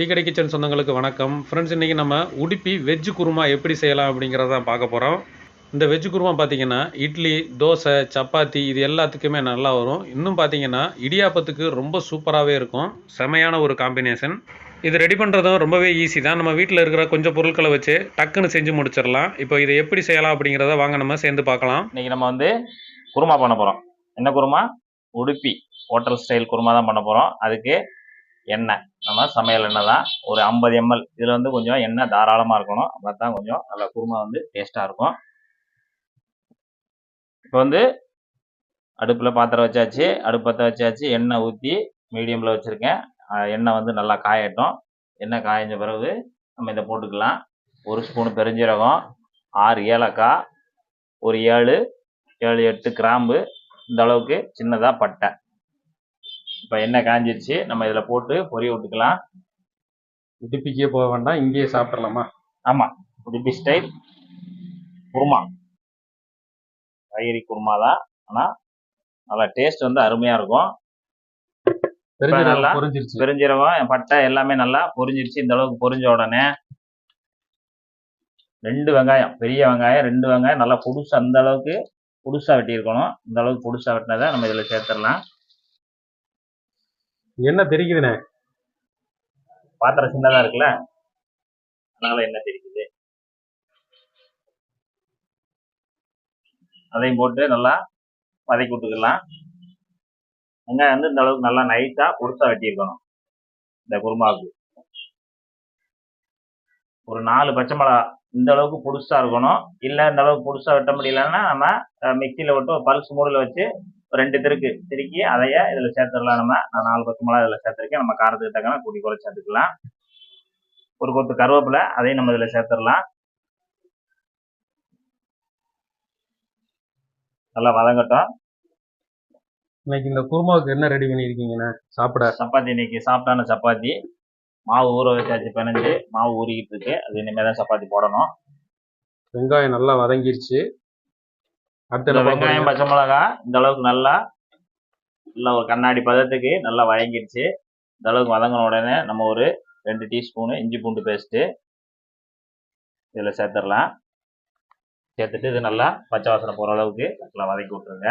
Tea கடை kitchen சொந்தங்களுக்கு வணக்கம். ஃப்ரெண்ட்ஸ் இன்றைக்கி நம்ம உடுப்பி வெஜ் குருமா எப்படி செய்யலாம் அப்படிங்கிறத தான் பார்க்க போகிறோம் இந்த வெஜ் குருமா பார்த்தீங்கன்னா இட்லி தோசை சப்பாத்தி இது எல்லாத்துக்குமே நல்லா வரும். இன்னும் பார்த்தீங்கன்னா இடியாப்பத்துக்கு ரொம்ப சூப்பராகவே இருக்கும். செமையான ஒரு காம்பினேஷன் இது ரெடி பண்ணுறதும் ரொம்பவே ஈஸி தான். நம்ம வீட்டில் இருக்கிற கொஞ்சம் பொருட்களை வச்சு டக்குன்னு செஞ்சு முடிச்சிடலாம். இப்போ இதை எப்படி செய்யலாம் அப்படிங்கிறத வாங்க நம்ம சேர்ந்து பார்க்கலாம். இன்றைக்கி நம்ம வந்து குருமா பண்ண போகிறோம் என்ன குருமா? உடுப்பி. ஹோட்டல் ஸ்டைல் குருமா தான் பண்ண போகிறோம் அதுக்கு எண்ணெய். நம்ம சமையல் எண்ணெய் தான். ஒரு ஐம்பது எம்எல் இதில் வந்து கொஞ்சம் எண்ணெய் தாராளமாக இருக்கணும். அப்போ தான் கொஞ்சம் நல்லா குருமா வந்து டேஸ்ட்டாக இருக்கும். இப்போ வந்து அடுப்பில் பாத்திரம் வச்சாச்சு. அடுப்பு பற்ற வச்சாச்சு. எண்ணெய் ஊற்றி மீடியமில் வச்சுருக்கேன். எண்ணெய் வந்து நல்லா காயட்டும். எண்ணெய் காய்ஞ்ச பிறகு நம்ம இதை போட்டுக்கலாம். ஒரு ஸ்பூனு பெருஞ்சீரகம் ஆறு ஏலக்காய் ஒரு ஏழு ஏழு எட்டு கிராம்பு. இந்த அளவுக்கு சின்னதாக பட்டை. இப்போ எண்ணெய் காஞ்சிருச்சு நம்ம இதில் போட்டு பொரிய விட்டுக்கலாம். உடுப்பிக்கே போக வேண்டாம் இங்கேயே சாப்பிட்றலாமா ஆமாம் உடுப்பி ஸ்டைல் குருமா. காய்கறி குருமா தான் ஆனால் நல்லா டேஸ்ட் வந்து அருமையாக இருக்கும். நல்லா புரிஞ்சிருச்சு. பெருஞ்சீரகம் பட்டை எல்லாமே நல்லா பொரிஞ்சிருச்சு இந்த அளவுக்கு பொரிஞ்ச உடனே. ரெண்டு வெங்காயம் பெரிய வெங்காயம் ரெண்டு வெங்காயம் நல்லா புதுசு அந்த அளவுக்கு புதுசாக வெட்டியிருக்கணும். இந்த அளவுக்கு புதுசாக வெட்டினதை நம்ம இதில் சேர்த்துடலாம். என்ன தெரிக்குதுண்ணே பாத்திரம் சின்னதா இருக்குல்ல? அதனால என்ன தெரிக்குது? அதையும் போட்டு நல்லா வதக்கி விட்டுக்கலாம். வெங்காயம் வந்து இந்த அளவுக்கு நல்லா நைட்டா புதுசாக வெட்டியிருக்கணும். இந்த குருமாவுக்கு. ஒரு நாலு பச்சை மிளகா இந்த அளவுக்கு புதுசா இருக்கணும். இல்லை இந்த அளவுக்கு புதுசா வெட்ட முடியலன்னா நம்ம மிக்சியில் விட்டு ஒரு பல்ஸ் மூடில் வச்சு ரெண்டு திருக்கு திருக்கி அதைய இதில் சேர்த்துடலாம் நம்ம. நான் நாலு மிளகா இதில் சேர்த்துருக்கேன். நம்ம காரத்துக்கு தக்கன கூட்டி குறைச்சி சேர்த்துக்கலாம். ஒரு கொத்து கருவேப்பிலை அதையும் நம்ம இதில் சேர்த்துடலாம். நல்லா வதங்கட்டும். இன்னைக்கு இந்த குருமாவுக்கு என்ன ரெடி பண்ணியிருக்கீங்கண்ணே? சாப்பிட? சப்பாத்தி இன்னைக்கு சாப்பிட்டான சப்பாத்தி. மாவு ஊற வச்சாச்சு பிணைஞ்சு. மாவு ஊறிக்கிட்டு இருக்கு. அது இனிமேல் தான் சப்பாத்தி போடணும். வெங்காயம் நல்லா வதங்கிருச்சு. அடுத்து வெங்காயம்? பச்சை மிளகா இந்த அளவுக்கு நல்லா நல்லா ஒரு கண்ணாடி பதத்துக்கு நல்லா வதங்கிடுச்சு இந்த அளவுக்கு வதங்கின உடனே நம்ம ஒரு ரெண்டு டீஸ்பூனு இஞ்சி பூண்டு பேஸ்ட்டு இதில் சேர்த்துடலாம். சேர்த்துட்டு இது நல்லா பச்சை வாசனை போகிற அளவுக்கு நல்லா வதக்கி விட்ருங்க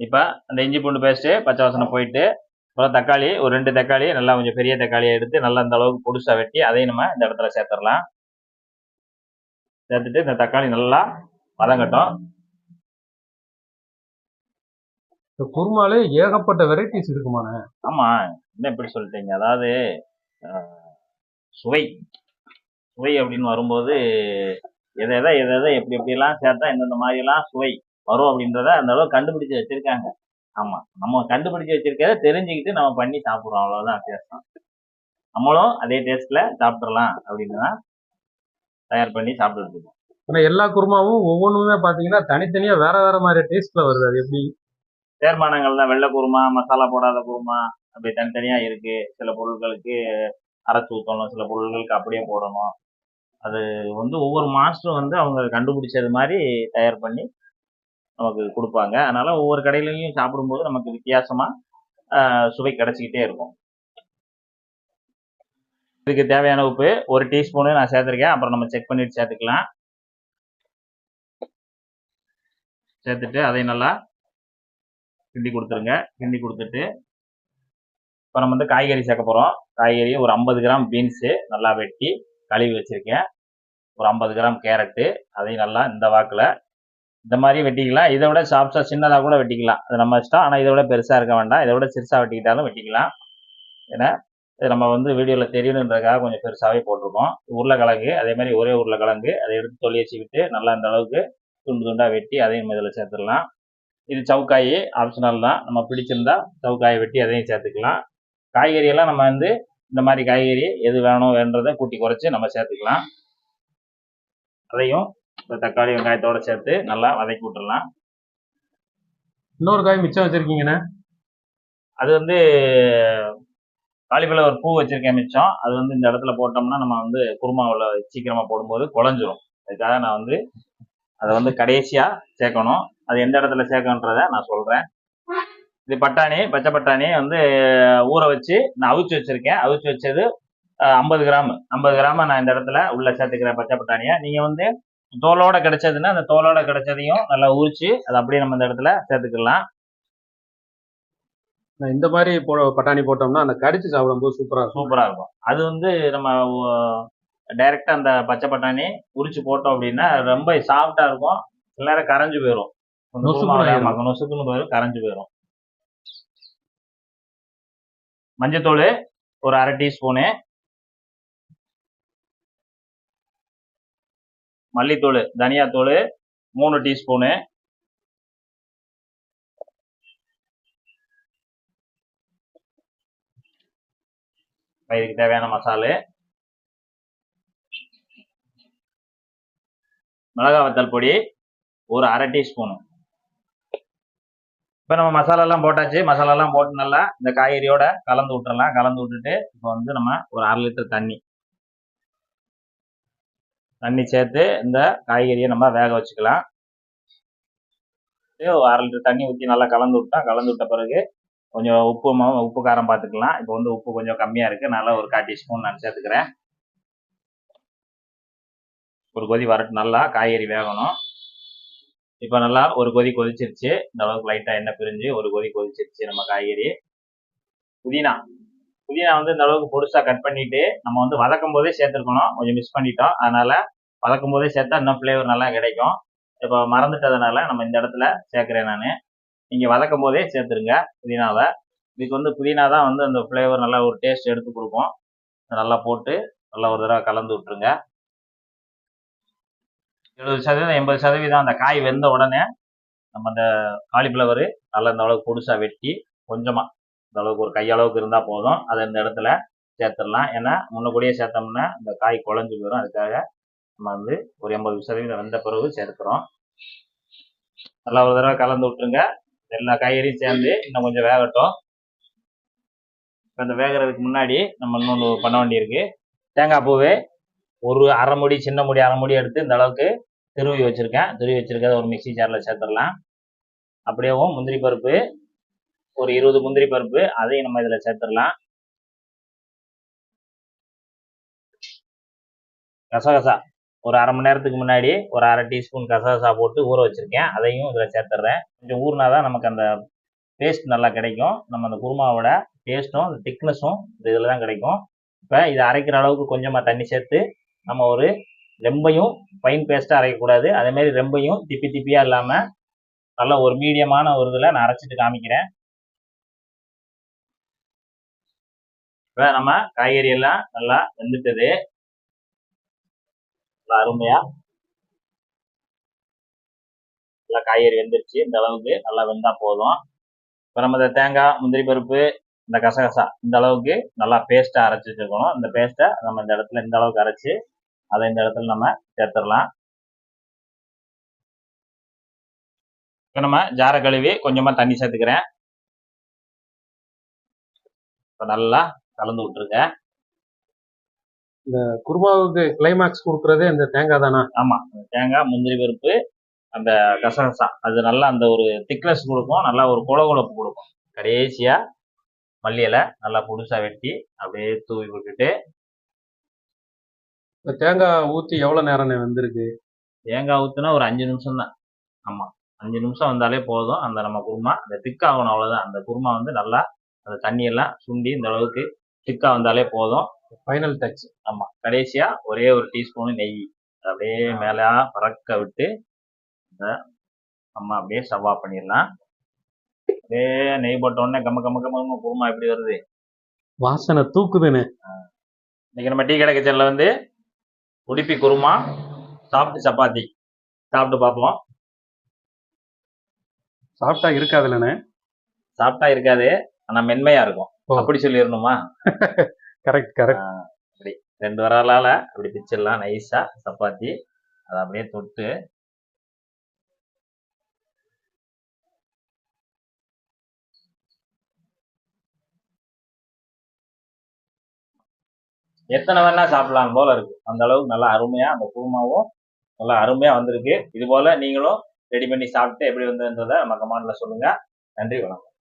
இப்போ அந்த இஞ்சி பூண்டு பேஸ்ட்டு பச்சை வாசனை போயிட்டு அப்புறம் தக்காளி ஒரு ரெண்டு தக்காளி நல்லா கொஞ்சம் பெரிய தக்காளியை எடுத்து நல்லா இந்த அளவுக்கு பொடுசாக வெட்டி அதையும் நம்ம இந்த இடத்துல சேர்த்துடலாம். சேர்த்துட்டு இந்த தக்காளி நல்லா வதங்கட்டும் இந்த குருமாலே ஏகப்பட்ட வெரைட்டிஸ் இருக்குமாண்ணே. ஆமா என்ன இப்படி சொல்லிட்டீங்க? அதாவது அஹ், சுவை. சுவை அப்படின்னு வரும்போது எதை எதை எதை எதை எப்படி எப்படியெல்லாம் சேர்த்தா எந்தெந்த மாதிரிலாம் சுவை வரும் அப்படின்றத அந்த அளவு கண்டுபிடிச்சு வச்சிருக்காங்க. ஆமா நம்ம கண்டுபிடிச்சு வச்சிருக்கத தெரிஞ்சுக்கிட்டு நம்ம பண்ணி சாப்பிடுறோம். அவ்வளவுதான் வித்தியாசம். நம்மளும் அதே டேஸ்ட்ல சாப்பிட்றலாம் அப்படின்னு தான் தயார் பண்ணி சாப்பிட்டுட்டு இருக்கோம். ஆனா எல்லா குருமாவும் ஒவ்வொன்றுமே பாத்தீங்கன்னா தனித்தனியா வேற வேற மாதிரி டேஸ்ட்ல வருது. அது எப்படி? தேர்மானங்கள் தான் வெள்ளை குருமா மசாலா போடாத குருமா அப்படி தனித்தனியா இருக்கு. சில பொருட்களுக்கு அரைச்சி ஊற்றணும் சில பொருட்களுக்கு அப்படியே போடணும். அது வந்து ஒவ்வொரு மாஸ்டரும் வந்து அவங்க கண்டுபிடிச்சது மாதிரி தயார் பண்ணி நமக்கு கொடுப்பாங்க. அதனால ஒவ்வொரு கடையிலையும் சாப்பிடும்போது நமக்கு வித்தியாசமா சுவை கிடைச்சிக்கிட்டே இருக்கும். இதுக்கு தேவையான உப்பு ஒரு டீஸ்பூனு நான் சேர்த்துருக்கேன். அப்புறம் நம்ம செக் பண்ணிட்டு சேர்த்துக்கலாம். சேர்த்துட்டு அதை நல்லா கிண்டி கொடுத்துருங்க. கிண்டி கொடுத்துட்டு இப்போ நம்ம வந்து காய்கறி சேர்க்க போகிறோம் காய்கறி ஒரு ஐம்பது கிராம் பீன்ஸு நல்லா வெட்டி கழுவி வச்சுருக்கேன். ஒரு ஐம்பது கிராம் கேரட்டு அதையும் நல்லா இந்த வாக்கில் இந்த மாதிரி வெட்டிக்கலாம். இதை விட சாப்ஸாக சின்னதாக கூட வெட்டிக்கலாம். அது நம்ம இஷ்டம். ஆனால் இதை விட பெருசாக இருக்க வேண்டாம். இதை விட சிறுசாக வெட்டிக்கிட்டாலும் வெட்டிக்கலாம். ஏன்னா இது நம்ம வந்து வீடியோவில் தெரியணுன்றதுக்காக கொஞ்சம் பெருசாகவே போட்டிருக்கோம். உருளைக்கிழங்கு அதே மாதிரி ஒரே உருளைக்கிழங்கு அதை எடுத்து தொலை வச்சுக்கிட்டு நல்லா இந்த அளவுக்கு துண்டு துண்டாக வெட்டி அதையும் இதில் சேர்த்துடலாம். இது சவுக்காய் ஆப்ஷனல் தான். நம்ம பிடிச்சிருந்தா சவுக்காயை வெட்டி அதையும் சேர்த்துக்கலாம். காய்கறி எல்லாம் நம்ம வந்து இந்த மாதிரி காய்கறி எது வேணும் வேண்டதை கூட்டி குறைச்சி நம்ம சேர்த்துக்கலாம். அதையும் இந்த தக்காளி வெங்காயத்தோட சேர்த்து நல்லா வதக்கி விட்டுறலாம் இன்னொரு காய் மிச்சம் வச்சிருக்கீங்கண்ணே. அது வந்து காலிஃப்ளவர் பூ வச்சிருக்கேன் மிச்சம். அது வந்து இந்த இடத்துல போட்டோம்னா நம்ம வந்து குருமாவில் சீக்கிரமா போடும்போது குழஞ்சிரும். அதுக்காக நான் வந்து அதை வந்து கடைசியா சேர்க்கணும். அது எந்த இடத்துல சேர்க்கணுன்றத நான் சொல்றேன். இது பட்டாணி பச்சை பட்டாணி வந்து ஊற வச்சு நான் அவிச்சு வச்சிருக்கேன். அவிச்சு வச்சது ஐம்பது கிராம். ஐம்பது கிராம நான் இந்த இடத்துல உள்ள சேர்த்துக்கிறேன் பச்சை பட்டாணியை. நீங்க வந்து தோலோட கிடைச்சதுன்னா அந்த தோலோட கிடைச்சதையும் நல்லா உரிச்சு அதை அப்படியே நம்ம இந்த இடத்துல சேர்த்துக்கலாம். இந்த மாதிரி போ பட்டாணி போட்டோம்னா அந்த கடிச்சு சாப்பிடும்போது சூப்பரா இருக்கும். சூப்பரா இருக்கும். அது வந்து நம்ம டைரக்டா அந்த பச்சை பட்டாணி உரிச்சு போட்டோம் அப்படின்னா ரொம்ப சாஃப்டா இருக்கும். சில நேரம் கரைஞ்சு போயிடும் நொசுக்குன்னு போயிடும் கரைஞ்சு போயிடும் மஞ்சத்தூள் ஒரு அரை டீஸ்பூனு. மல்லித்தூள் தனியாத்தூள் மூணு டீஸ்பூனு. இதுக்கு தேவையான மசாலு. மிளகா வத்தல் பொடி ஒரு அரை டீஸ்பூனு. இப்போ நம்ம மசாலாலாம் போட்டாச்சு. மசாலாலாம் போட்டு நல்லா இந்த காய்கறியோட கலந்து விட்டுறலாம். கலந்து விட்டுட்டு இப்போ வந்து நம்ம ஒரு அரை லிட்டர் தண்ணி. தண்ணி சேர்த்து இந்த காய்கறியை நம்ம வேக வச்சுக்கலாம். ஒரு அரை லிட்டர் தண்ணி ஊற்றி நல்லா கலந்து விட்டா கலந்து விட்ட பிறகு கொஞ்சம் உப்பு உப்பு காரம் பார்த்துக்கலாம். இப்போ வந்து உப்பு கொஞ்சம் கம்மியாக இருக்குது நல்லா ஒரு கால் டீஸ்பூன் நான் சேர்த்துக்கிறேன். ஒரு கொதி வரட்டு நல்லா காய்கறி வேகணும். இப்போ நல்லா ஒரு கொதி கொதிச்சிருச்சு. இந்த அளவுக்கு லைட்டாக எண்ணெய் பிரிஞ்சு ஒரு கொதி கொதிச்சிருச்சு நம்ம காய்கறி. புதினா. புதினா வந்து இந்த அளவுக்கு பொருசாக கட் பண்ணிட்டு நம்ம வந்து வதக்கும் போதே சேர்த்துருக்கணும். கொஞ்சம் மிஸ் பண்ணிட்டோம். அதனால வதக்கும் போதே சேர்த்தா இன்னும் ஃப்ளேவர் நல்லா கிடைக்கும். இப்போ மறந்துட்டதுனால நம்ம இந்த இடத்துல சேர்க்குறேன் நான். நீங்கள் வதக்கும் போதே சேர்த்துருங்க புதினாவை. இதுக்கு வந்து புதினா தான் வந்து அந்த ஃப்ளேவர் நல்லா ஒரு டேஸ்ட் எடுத்து கொடுக்கும். நல்லா போட்டு நல்லா ஒரு தடவை கலந்து விட்டுருங்க. எழுபது சதவீதம் எண்பது சதவீதம் அந்த காய் வெந்த உடனே நம்ம அந்த காலிஃப்ளவர் நல்லா இந்த அளவுக்கு பொடுசா வெட்டி கொஞ்சமாக இந்த அளவுக்கு ஒரு கையளவுக்கு இருந்தால் போதும். அதை இந்த இடத்துல சேர்த்துடலாம். ஏன்னா முன்னக்கூடியே கூடயே சேர்த்தோம்னா இந்த காய் குழஞ்சு போயிடும் அதுக்காக நம்ம வந்து ஒரு எண்பது சதவீதம் வெந்த பிறகு சேர்த்துக்கிறோம் நல்லா ஒரு தடவை கலந்து விட்டுருங்க. எல்லா காய்கறியும் சேர்ந்து இன்னும் கொஞ்சம் வேகட்டும். இப்போ இந்த வேகிறதுக்கு முன்னாடி நம்ம இன்னொன்று பண்ண வேண்டியிருக்கு. தேங்காய் பூவு ஒரு அரை முடி சின்ன முடி அரை முடி எடுத்து இந்த அளவுக்கு திருவி வச்சுருக்கேன். திருவி வச்சிருக்கத ஒரு மிக்ஸி ஜாரில் சேர்த்துடலாம். அப்படியேவும் முந்திரி பருப்பு ஒரு இருபது முந்திரி பருப்பு அதையும் நம்ம இதில் சேர்த்துடலாம். கசகசா ஒரு அரை மணி நேரத்துக்கு முன்னாடி ஒரு அரை டீஸ்பூன் கசகசா போட்டு ஊற வச்சுருக்கேன். அதையும் இதில் சேர்த்துட்றேன். கொஞ்சம் ஊறினா தான் நமக்கு அந்த டேஸ்ட் நல்லா கிடைக்கும். நம்ம அந்த குருமாவோட டேஸ்ட்டும் அந்த திக்னஸும் இந்த இதில் தான் கிடைக்கும். இப்போ இதை அரைக்கிற அளவுக்கு கொஞ்சமாக தண்ணி சேர்த்து நம்ம ஒரு ரெம்பையும் ஃபைன் பேஸ்ட்டாக அரைக்கக்கூடாது. அதே மாதிரி ரெம்பையும் திப்பி திப்பியாக இல்லாமல் நல்ல ஒரு மீடியமான ஒரு இதில் நான் அரைச்சிட்டு காமிக்கிறேன். இப்போ நம்ம காய்கறி எல்லாம் நல்லா வெந்துட்டது. நல்லா அருமையாக நல்லா காய்கறி வெந்துருச்சு. இந்த அளவுக்கு நல்லா வெந்தால் போதும். இப்போ நம்ம இந்த தேங்காய் முந்திரி பருப்பு இந்த கசகசா இந்த அளவுக்கு நல்லா பேஸ்ட்டாக அரைச்சி வச்சிருக்கணும் இந்த பேஸ்ட்டை நம்ம இந்த இடத்துல இந்த அளவுக்கு அரைச்சு அதை இந்த இடத்துல நம்ம சேர்த்துடலாம். இப்போ நம்ம ஜாரை கழுவி கொஞ்சமா தண்ணி சேர்த்துக்கிறேன். இப்போ நல்லா கலந்து விட்டுருங்க. குருமாவுக்கு கிளைமாக்ஸ் கொடுக்கறதே இந்த தேங்காய் தானா? ஆமா. தேங்காய் முந்திரி பருப்பு அந்த கசகசா. அது நல்லா அந்த ஒரு திக்னஸ் கொடுக்கும். நல்லா ஒரு குழகுழப்பு கொடுக்கும். கடைசியா மல்லி இலை நல்லா புதுசா வெட்டி அப்படியே தூவி விட்டுட்டு இந்த தேங்காய் ஊத்தி எவ்வளவு நேரம் வந்திருக்கு? தேங்காய் ஊத்துனா ஒரு அஞ்சு நிமிஷம் தான். ஆமா. அஞ்சு நிமிஷம் வந்தாலே போதும். அந்த நம்ம குருமா அந்த திக்காகணும் அவ்வளவுதான். அந்த குருமா வந்து நல்லா அந்த தண்ணியெல்லாம் சுண்டி இந்த அளவுக்கு திக்கா வந்தாலே போதும். ஃபைனல் டச் ஆமா. கடைசியா ஒரே ஒரு டீஸ்பூனு நெய். அப்படியே மேல பறக்க விட்டு இந்த நம்ம அப்படியே ஆஃப் பண்ணிடலாம். அப்படியே நெய் போட்ட உடனே கம்ம கம்ம கம்ம கம்ம குருமா எப்படி வருது? வாசனை தூக்குதுன்னு இன்னைக்கு நம்ம டீ கடை கிச்சன்ல வந்து உடுப்பி குருமா சாப்பிட்டு சப்பாத்தி. சாப்பிட்டு பார்ப்போம். சாப்பிட்டா இருக்காதுல்லண்ணே சாப்பிட்டா இருக்காது ஆனா மென்மையா இருக்கும். அப்படி சொல்லிடணுமா? கரெக்ட் கரெக்ட் அப்படி ரெண்டு வரலால அப்படி பிச்சிடலாம். நைஸா சப்பாத்தி. அதை அப்படியே தொட்டு எத்தனை வேணா சாப்பிடலாம் போல இருக்கு. அந்த அளவுக்கு நல்லா அருமையா அந்த குருமாவும் நல்லா அருமையா வந்திருக்கு. இது போல நீங்களும் ரெடி பண்ணி சாப்பிட்டு எப்படி வந்ததுன்றதை நம்ம கமெண்ட்ல சொல்லுங்க. நன்றி வணக்கம்.